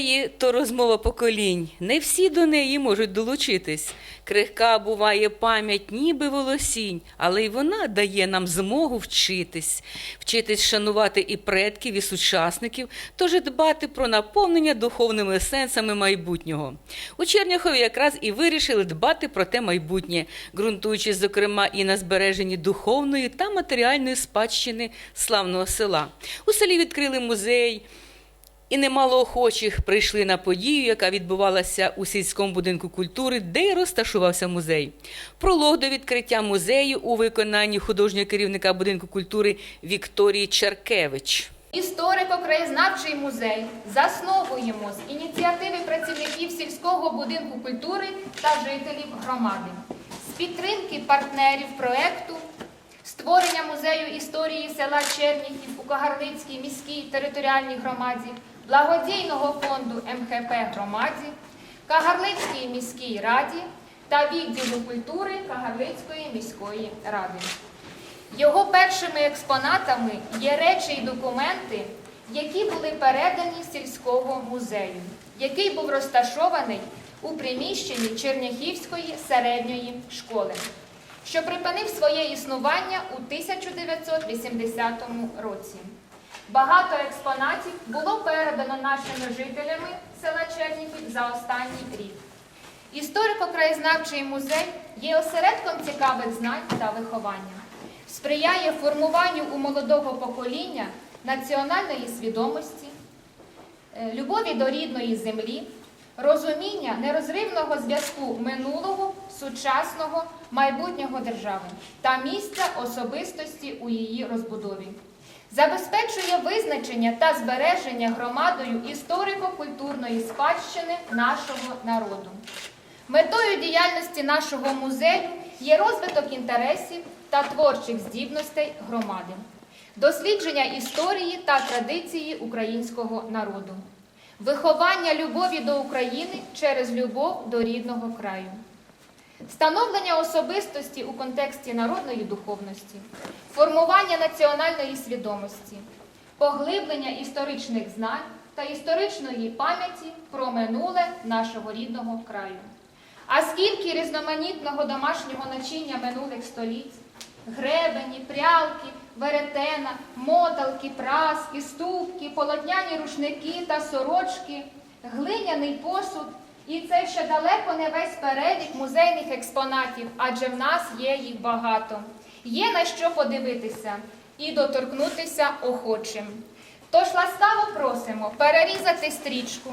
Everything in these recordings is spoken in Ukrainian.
музеї то розмова поколінь. Не всі до неї можуть долучитись. Крихка буває пам'ять, ніби волосінь, але й вона дає нам змогу вчитись, вчитись шанувати і предків, і сучасників, тож і дбати про наповнення духовними сенсами майбутнього. У Черняхові якраз і вирішили дбати про те майбутнє, ґрунтуючись, зокрема, і на збереженні духовної та матеріальної спадщини славного села. У селі відкрили музей. І немало охочих прийшли на подію, яка відбувалася у сільському будинку культури, де розташувався музей. Пролог до відкриття музею у виконанні художнього керівника будинку культури Вікторії Черкевич. Історико-краєзнавчий музей засновуємо з ініціативи працівників сільського будинку культури та жителів громади, з підтримки партнерів проекту, створення музею історії села Черніхів у Кагарлицькій міській територіальній громаді, благодійного фонду МХП громаді, Кагарлицькій міській раді та відділу культури Кагарлицької міської ради. Його першими експонатами є речі і документи, які були передані сільського музею, який був розташований у приміщенні Черняхівської середньої школи, що припинив своє існування у 1980 році. Багато експонатів було передано нашими жителями села Черніхів за останній рік. Історико-краєзнавчий музей є осередком цікавих знань та виховання, сприяє формуванню у молодого покоління національної свідомості, е, любові до рідної землі, розуміння нерозривного зв'язку минулого, сучасного, майбутнього держави та місця особистості у її розбудові. Забезпечує визначення та збереження громадою історико-культурної спадщини нашого народу. Метою діяльності нашого музею є розвиток інтересів та творчих здібностей громади, дослідження історії та традиції українського народу, виховання любові до України через любов до рідного краю, становлення особистості у контексті народної духовності, формування національної свідомості, поглиблення історичних знань та історичної пам'яті про минуле нашого рідного краю. А скільки різноманітного домашнього начиння минулих століть, гребені, прялки, веретена, моталки, праски, ступки, полотняні рушники та сорочки, глиняний посуд. І це ще далеко не весь перелік музейних експонатів, адже в нас є їх багато. Є на що подивитися і доторкнутися охочим. Тож ласкаво просимо перерізати стрічку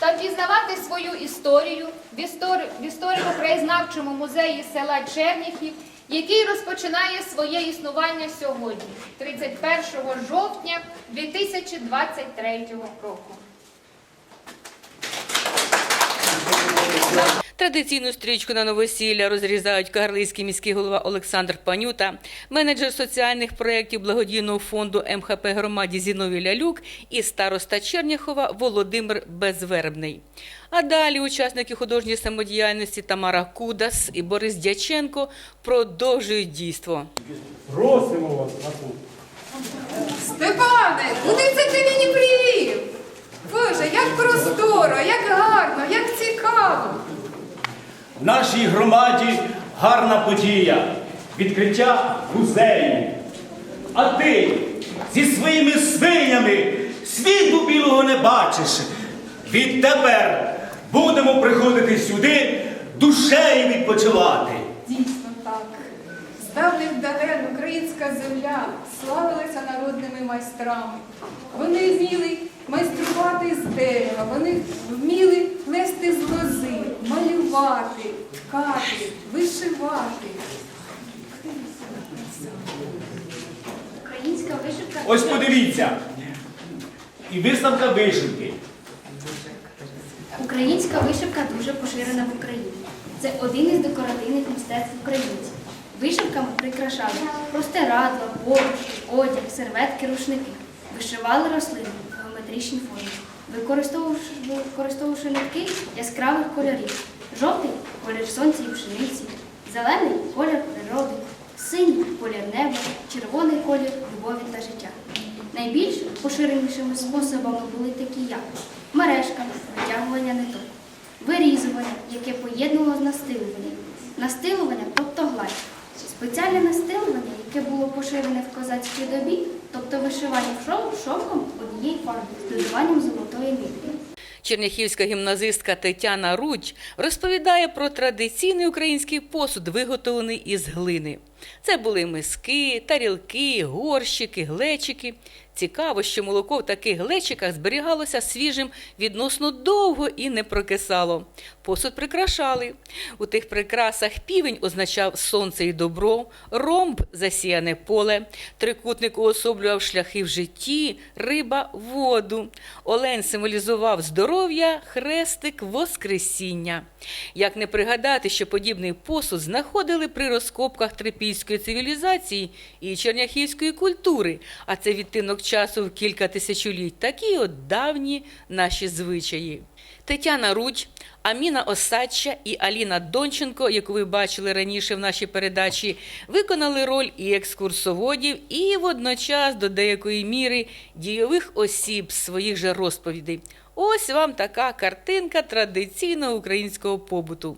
та впізнавати свою історію в, істори... в історико-краєзнавчому музеї села Черніхів, який розпочинає своє існування сьогодні, 31 жовтня 2023 року. Традиційну стрічку на новосілля розрізають кагарлицький міський голова Олександр Панюта, менеджер соціальних проєктів благодійного фонду МХП громаді Зіновій Лялюк і староста Черняхова Володимир Безвербний. А далі учасники художньої самодіяльності Тамара Кудас і Борис Дяченко продовжують дійство. Просимо вас на тут. Степане, куди це ти мені привів? Боже, як просторо, як гарно, як цікаво. В нашій громаді гарна подія. Відкриття музею. А ти зі своїми свинями світу білого не бачиш. Відтепер будемо приходити сюди душею відпочивати. Дійсно так. З давних давен українська земля славилася народними майстрами. Вони вміли майструвати з дерева, вони вміли плести з лози, малювати, ткати, вишивати. Українська вишивка. Ось подивіться. І виставка вишивки. Українська вишивка дуже поширена в Україні. Це один із декоративних мистецтв українців. Вишивками прикрашали простирадла, поруші, одяг, серветки, рушники. Вишивали рослини в геометричній використовувавши, використовувавши нитки яскравих кольорів. Жовтий колір сонця і пшениці, зелений колір природи, синій колір неба, червоний колір любові та життя. Найбільш поширенішими способами були такі як мережками, витягування ниток, вирізування, яке поєднувало з настилуванням, настилування, тобто гладь, спеціальне настилування, поширене в козацькій добі, тобто вишивання шов- шовком однієї фарби з додаванням золотої нитки. Черняхівська гімназистка Тетяна Рудь розповідає про традиційний український посуд, виготовлений із глини. Це були миски, тарілки, горщики, глечики. Цікаво, що молоко в таких глечиках зберігалося свіжим відносно довго і не прокисало. Посуд прикрашали. У тих прикрасах півень означав сонце і добро, ромб засіяне поле, трикутник уособлював шляхи в житті, риба воду. Олень символізував здоров'я, хрестик воскресіння. Як не пригадати, що подібний посуд знаходили при розкопках трипільської цивілізації і черняхівської культури, а це відтинок часу в кілька тисячоліть. Такі от давні наші звичаї. Тетяна Рудь, Аміна Осадча і Аліна Донченко, яку ви бачили раніше в нашій передачі, виконали роль і екскурсоводів, і водночас до деякої міри дійових осіб своїх же розповідей. Ось вам така картинка традиційного українського побуту.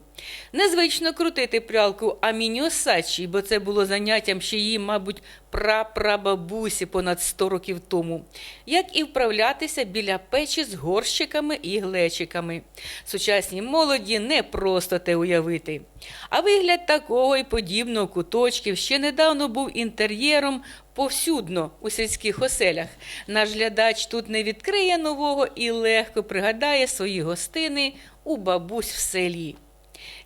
Незвично крутити прялку Аміні Осадчій, бо це було заняттям ще її, мабуть, прапрабабусі понад 100 років тому, як і вправлятися біля печі з горщиками і глечиками. Сучасній молоді не просто те уявити. А вигляд такого і подібного куточків ще недавно був інтер'єром повсюдно у сільських оселях. Наш глядач тут не відкриє нового і легко пригадає свої гостини у бабусь в селі.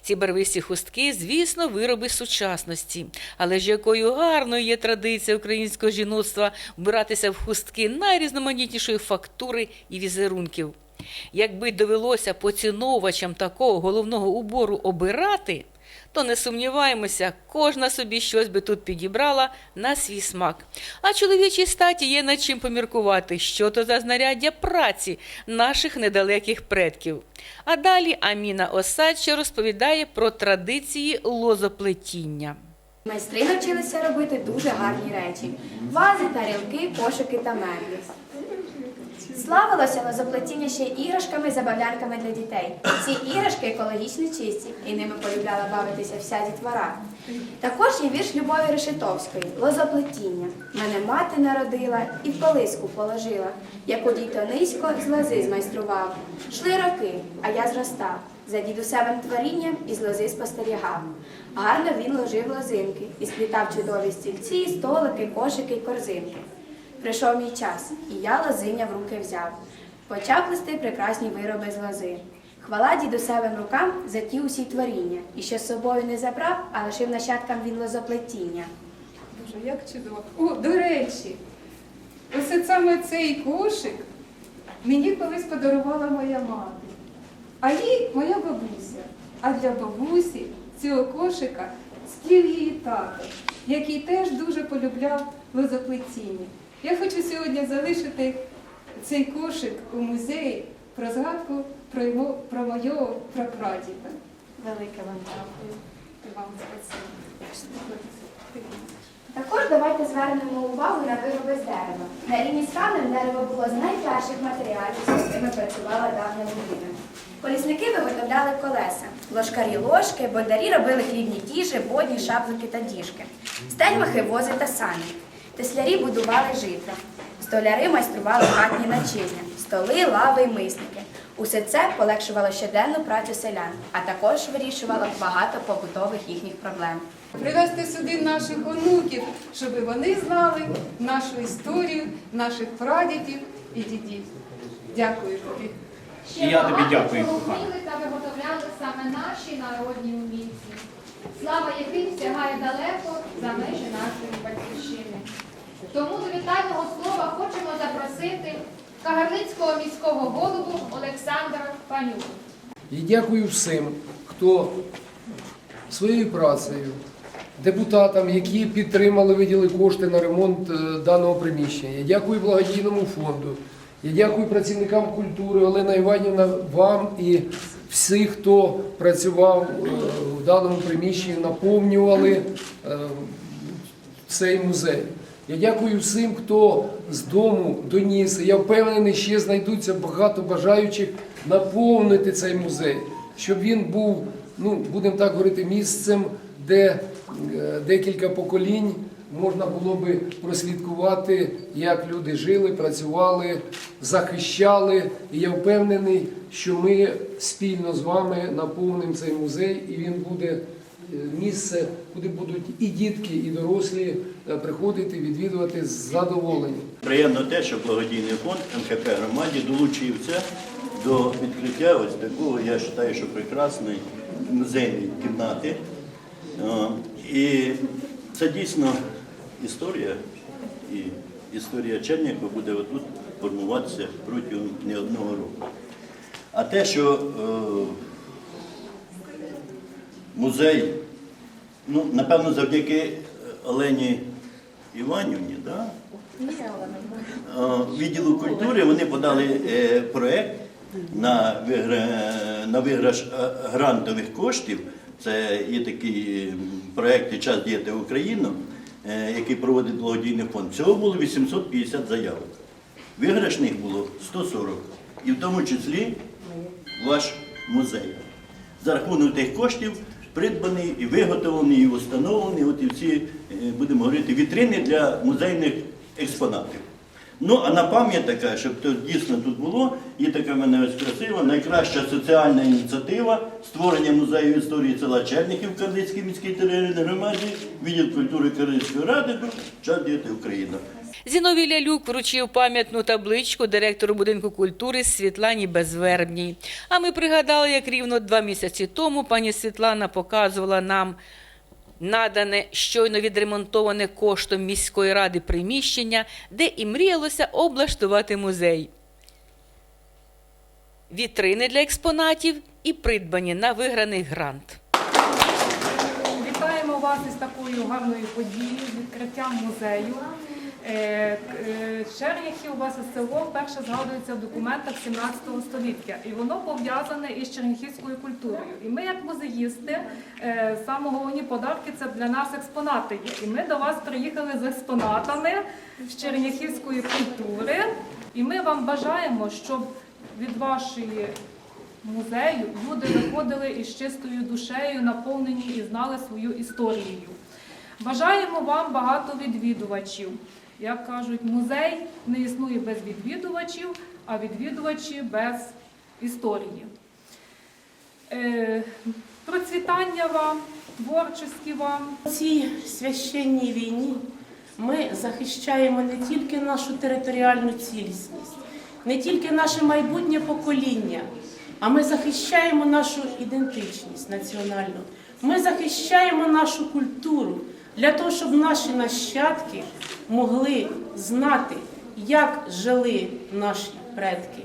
Ці барвисті хустки, звісно, вироби сучасності. Але ж якою гарною є традиція українського жіноцтва вбиратися в хустки найрізноманітнішої фактури і візерунків. Якби довелося поціновувачам такого головного убору обирати, то не сумніваємося, кожна собі щось би тут підібрала на свій смак. А чоловічій статі є над чим поміркувати, що то за знаряддя праці наших недалеких предків. А далі Аміна Осадча розповідає про традиції лозоплетіння. Майстри навчилися робити дуже гарні речі: вази, тарілки, кошики та меблі. Славилося лозоплетіння ще й іграшками, забавлянками для дітей. Ці іграшки екологічно чисті, і ними полюбляла бавитися вся дітвора. Також є вірш Любові Решетовської Лозоплетіння. Мене мати народила і в колиску положила. Як у діто низько з лози змайстрував. Шли роки, а я зростав. За дідусевим творінням із лози спостерігав. Гарно він ложив лозинки і сплітав чудові стільці, столики, кошики й корзинки. Прийшов мій час, і я лозиня в руки взяв. Почав плести прекрасні вироби з лози. Хвала дідусевим рукам за ті усі творіння, і що з собою не забрав, а лишив нащадкам він лозоплетіння. Боже, як чудово. О, до речі, ось саме цей кошик мені колись подарувала моя мати, а їй моя бабуся. А для бабусі цього кошика сплів її тато, який теж дуже полюбляв лозоплетіння. Я хочу сьогодні залишити цей кошик у музеї про згадку про, його, про мого прапрадіда. Велике вам дякую. Вам спасибі. Також давайте звернемо увагу на вироби з дерева. На рівні з камнем дерево було з найкращих матеріалів, з якими працювала давня людина. Колісники виготовляли колеса, ложкарі ложки, бондарі робили хлібні тіжі, бодні, шаблики та діжки, стельмахи, вози та сані. Теслярі будували житла, столяри майстрували хатні начиння, столи, лави й мисники. Усе це полегшувало щоденну працю селян, а також вирішувало багато побутових їхніх проблем. Привезти сюди наших онуків, щоб вони знали нашу історію, наших прадідів і дідів. Дякую тобі. І я тобі дякую, та виготовляли саме наші народні умільці, слава яких сягає далеко за межі нашої батьківщини. Тому до вітального слова хочемо запросити Кагарлицького міського голову Олександра Панюку. І дякую всім, хто своєю працею, депутатам, які підтримали, виділи кошти на ремонт е, даного приміщення. Дякую благодійному фонду. Я дякую працівникам культури Олена Іванівна, вам і всіх, хто працював е, в даному приміщенні, наповнювали е, цей музей. Я дякую всім, хто з дому доніс. Я впевнений, ще знайдуться багато бажаючих наповнити цей музей, щоб він був, ну будемо так говорити, місцем, де е, декілька поколінь можна було би прослідкувати, як люди жили, працювали, захищали. І я впевнений, що ми спільно з вами наповнимо цей музей, і він буде е, місце, куди будуть і дітки, і дорослі е, приходити, відвідувати з задоволенням. Приємно те, що благодійний фонд МХП громаді долучився до відкриття ось такого, я вважаю, що прекрасної музейної кімнати. І це дійсно історія, і історія Чернігова буде отут формуватися протягом не одного року. А те, що е, музей, ну, напевно, завдяки Олені Іванівні, да? Е, відділу культури вони подали е, проект на, на виграш е, грантових коштів. Це є такий «І час діяти Україну, який проводить благодійний фонд. Всього було 850 заявок. Виграшних було 140. І в тому числі ваш музей. За рахунок тих коштів придбаний і виготовлений, і встановлений, от і всі, е, будемо говорити, вітрини для музейних експонатів. Ну, а на пам'ять така, щоб то дійсно тут було, є така мене ось красива, найкраща соціальна ініціатива створення музею історії села Черніхів в Карлицькій міській територіальній громаді, відділ культури Карлицької ради, час діяти Україна. Зіновій Лялюк вручив пам'ятну табличку директору будинку культури Світлані Безвербній. А ми пригадали, як рівно два місяці тому пані Світлана показувала нам надане щойно відремонтоване коштом міської ради приміщення, де і мріялося облаштувати музей. Вітрини для експонатів і придбані на виграний грант. Вітаємо вас із такою гарною подією, відкриттям музею. Е, е, вас село вперше згадується в документах 17 століття, і воно пов'язане із черніхівською культурою. І ми, як музеїсти, е, саме головні подарки це для нас експонати є. І ми до вас приїхали з експонатами з черніхівської культури. І ми вам бажаємо, щоб від вашої музею люди виходили із чистою душею, наповнені і знали свою історію. Бажаємо вам багато відвідувачів. Як кажуть, музей не існує без відвідувачів, а відвідувачі без історії. Е, процвітання вам, творчості вам. У цій священній війні ми захищаємо не тільки нашу територіальну цілісність, не тільки наше майбутнє покоління, а ми захищаємо нашу ідентичність національну. Ми захищаємо нашу культуру для того, щоб наші нащадки могли знати, як жили наші предки,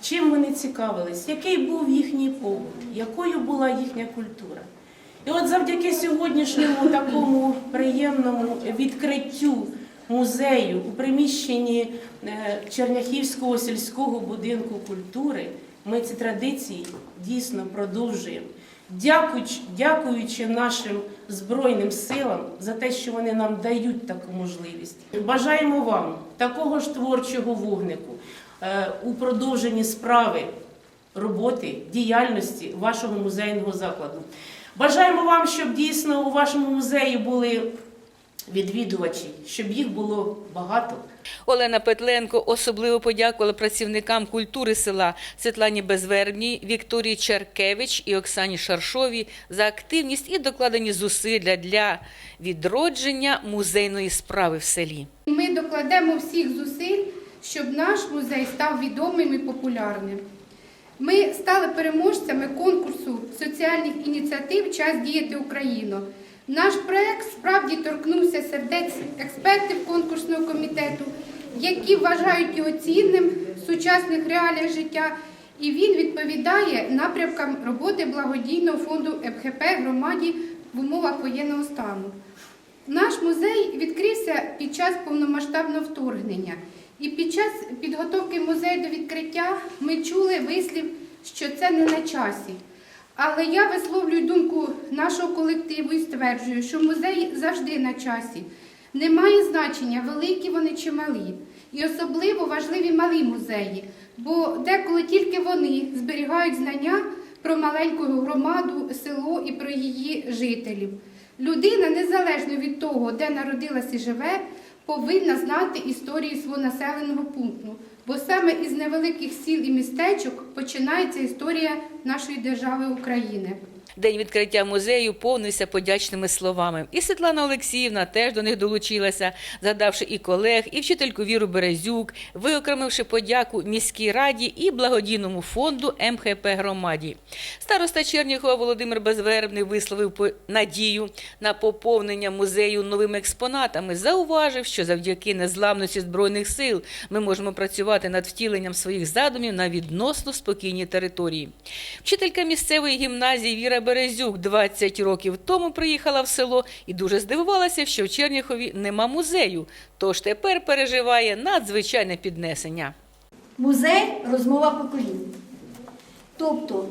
чим вони цікавились, який був їхній побут, якою була їхня культура. І от завдяки сьогоднішньому такому приємному відкриттю музею у приміщенні е, Черняхівського сільського будинку культури ми ці традиції дійсно продовжуємо. Дякуючи, дякуючи нашим Збройним силам за те, що вони нам дають таку можливість. Бажаємо вам такого ж творчого вогнику е, у продовженні справи роботи, діяльності вашого музейного закладу. Бажаємо вам, щоб дійсно у вашому музеї були відвідувачі, щоб їх було багато. Олена Петленко особливо подякувала працівникам культури села Світлані Безвербній, Вікторії Черкевич і Оксані Шаршовій за активність і докладені зусилля для відродження музейної справи в селі. Ми докладемо всіх зусиль, щоб наш музей став відомим і популярним. Ми стали переможцями конкурсу соціальних ініціатив Час діяти Україну. Наш проект справді торкнувся сердець експертів конкурсного комітету, які вважають його цінним в сучасних реаліях життя, і він відповідає напрямкам роботи благодійного фонду МХП громаді в умовах воєнного стану. Наш музей відкрився під час повномасштабного вторгнення. І під час підготовки музею до відкриття ми чули вислів, що це не на часі. Але я висловлюю думку нашого колективу і стверджую, що музей завжди на часі. Немає значення, великі вони чи малі. І особливо важливі малі музеї, бо деколи тільки вони зберігають знання про маленьку громаду, село і про її жителів. Людина, незалежно від того, де народилась і живе, повинна знати історію свого населеного пункту, бо саме із невеликих сіл і містечок починається історія нашої держави України. День відкриття музею повнився подячними словами. І Світлана Олексіївна теж до них долучилася, згадавши і колег, і вчительку Віру Березюк, виокремивши подяку міській раді і благодійному фонду МХП громаді. Староста Черніхова Володимир Безвербний висловив надію на поповнення музею новими експонатами. Зауважив, що завдяки незламності збройних сил ми можемо працювати над втіленням своїх задумів на відносно спокійній території. Вчителька місцевої гімназії Віра Березюк 20 років тому приїхала в село і дуже здивувалася, що в Черніхові нема музею. Тож тепер переживає надзвичайне піднесення. Музей розмова поколінь. Тобто,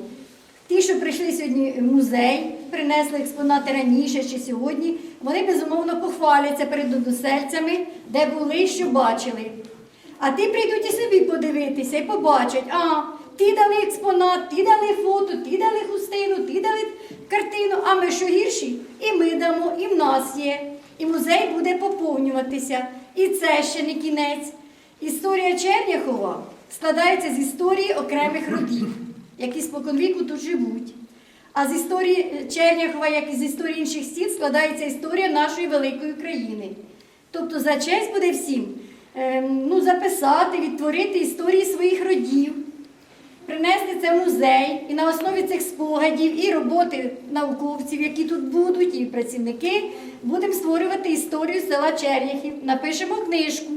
ті, що прийшли сьогодні в музей, принесли експонати раніше чи сьогодні, вони безумовно похваляться перед односельцями, де були, що бачили. А ті прийдуть і собі подивитися і побачать, а ті дали експонат, ті дали фото, ті дали хустину, ті дали картину, а ми що гірші? І ми дамо, і в нас є. І музей буде поповнюватися. І це ще не кінець. Історія Черняхова складається з історії окремих родів, які споконвіку тут живуть. А з історії Черняхова, як і з історії інших сіл, складається історія нашої великої країни. Тобто за честь буде всім ем, ну, записати, відтворити історії своїх родів, принести це музей і на основі цих спогадів і роботи науковців, які тут будуть, і працівники, будемо створювати історію села Черняхів. Напишемо книжку.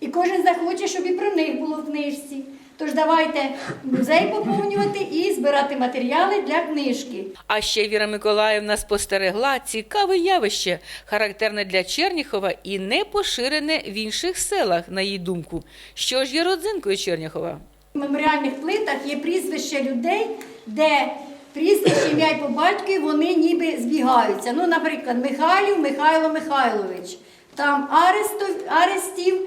І кожен захоче, щоб і про них було в книжці. Тож давайте музей поповнювати і збирати матеріали для книжки. А ще Віра Миколаївна спостерегла цікаве явище, характерне для Черніхова і не поширене в інших селах, на її думку. Що ж є родзинкою Черніхова? В меморіальних плитах є прізвища людей, де прізвище, ім'я і по батькові вони ніби збігаються. Ну, наприклад, Михайлів Михайло Михайлович, там Арестов, Арестів,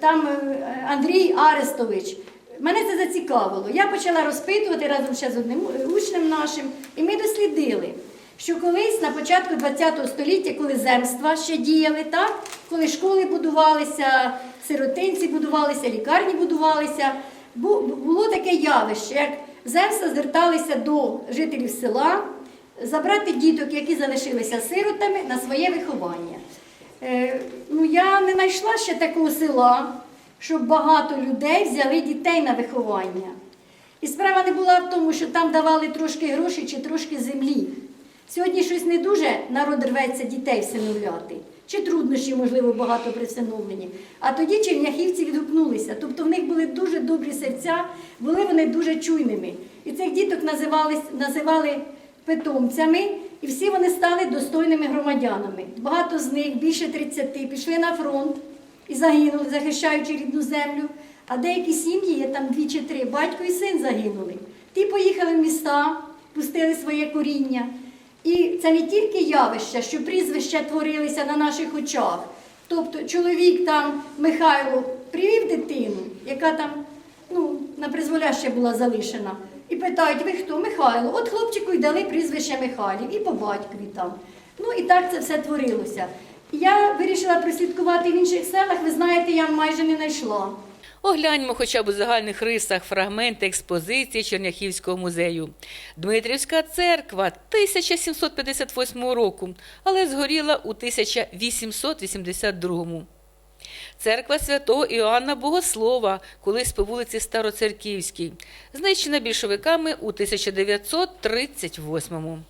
там е, Андрій Арестович. Мене це зацікавило. Я почала розпитувати разом ще з одним учнем нашим, і ми дослідили, що колись на початку ХХ століття, коли земства ще діяли, так? коли школи будувалися, сиротинці будувалися, лікарні будувалися, бу- було таке явище, як земства зверталися до жителів села забрати діток, які залишилися сиротами, на своє виховання. Е, ну, я не знайшла ще такого села, щоб багато людей взяли дітей на виховання. І справа не була в тому, що там давали трошки грошей чи трошки землі. Сьогодні щось не дуже народ рветься дітей всиновляти. Чи труднощі, можливо, багато при всиновленні. А тоді черняхівці відгукнулися. Тобто в них були дуже добрі серця, були вони дуже чуйними. І цих діток називали питомцями, і всі вони стали достойними громадянами. Багато з них, більше 30, пішли на фронт і загинули, захищаючи рідну землю. А деякі сім'ї, є там дві чи три, батько і син загинули. Ті поїхали в міста, пустили своє коріння. І це не тільки явище, що прізвища творилися на наших очах. Тобто чоловік там Михайло привів дитину, яка там ну, на призволяще була залишена. І питають, ви хто? Михайло. От хлопчику й дали прізвище Михайлів і по батькові там. Ну і так це все творилося. Я вирішила прослідкувати в інших селах, ви знаєте, я майже не знайшла. Огляньмо хоча б у загальних рисах фрагменти експозиції Черняхівського музею. Дмитрівська церква 1758 року, але згоріла у 1882. Церква святого Іоанна Богослова, колись по вулиці Староцерківській, знищена більшовиками у 1938.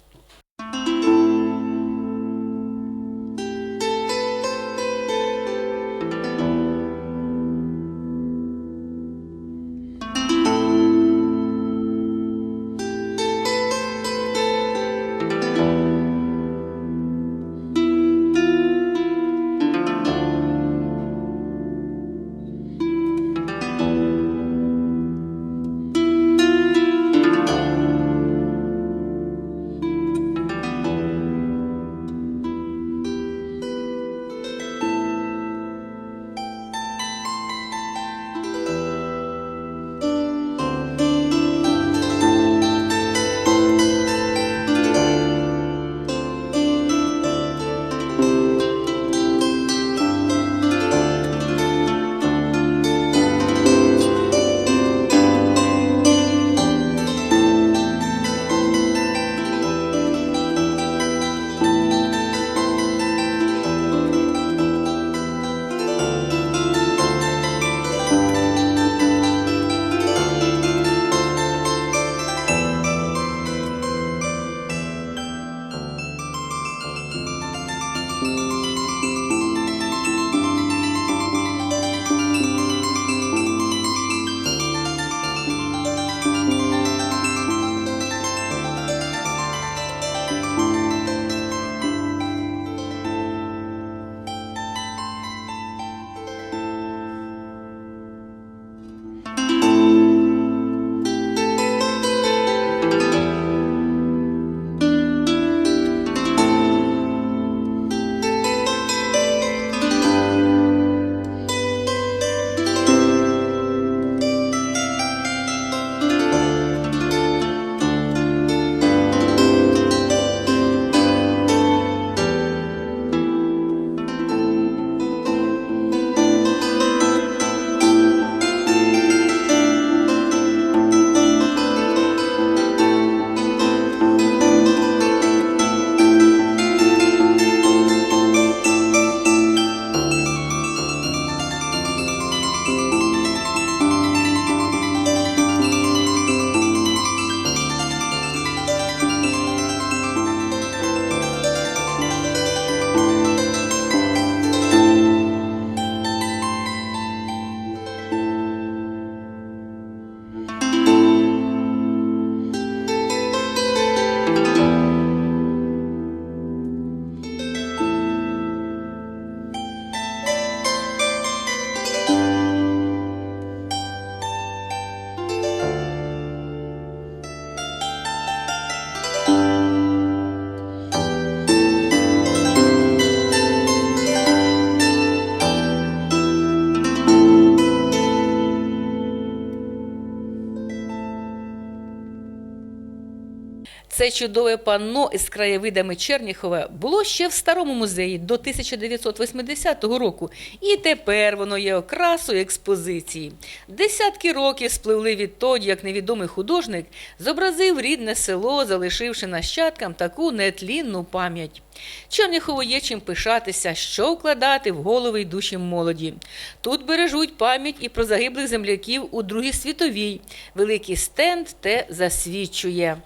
Це чудове панно із краєвидами Черніхова було ще в старому музеї до 1980 року, і тепер воно є окрасою експозиції. Десятки років спливли відтоді, як невідомий художник зобразив рідне село, залишивши нащадкам таку нетлінну пам'ять. Черніхову є чим пишатися, що вкладати в голови й душі молоді. Тут бережуть пам'ять і про загиблих земляків у Другій світовій. Великий стенд те засвідчує.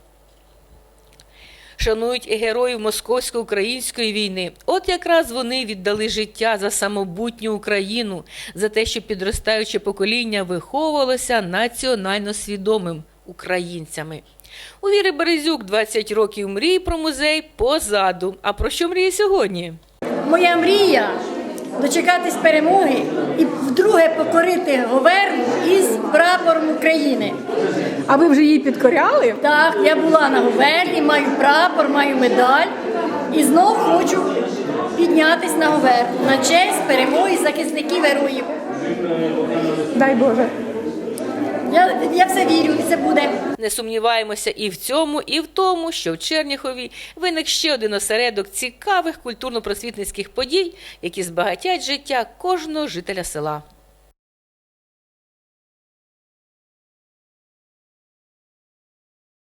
Шанують героїв московсько-української війни. От якраз вони віддали життя за самобутню Україну, за те, щоб підростаюче покоління виховувалося національно свідомим українцями. У Віри Березюк 20 років мрій про музей позаду. А про що мріє сьогодні? Моя мрія дочекатись перемоги і вдруге покорити Говерну із прапором України. А ви вже її підкоряли? Так, я була на Говерні, маю прапор, маю медаль і знов хочу піднятись на Говерну на честь перемоги захисників героїв. Дай Боже. Я, я все вірю, і це буде. Не сумніваємося і в цьому, і в тому, що в Черніхові виник ще один осередок цікавих культурно-просвітницьких подій, які збагатять життя кожного жителя села.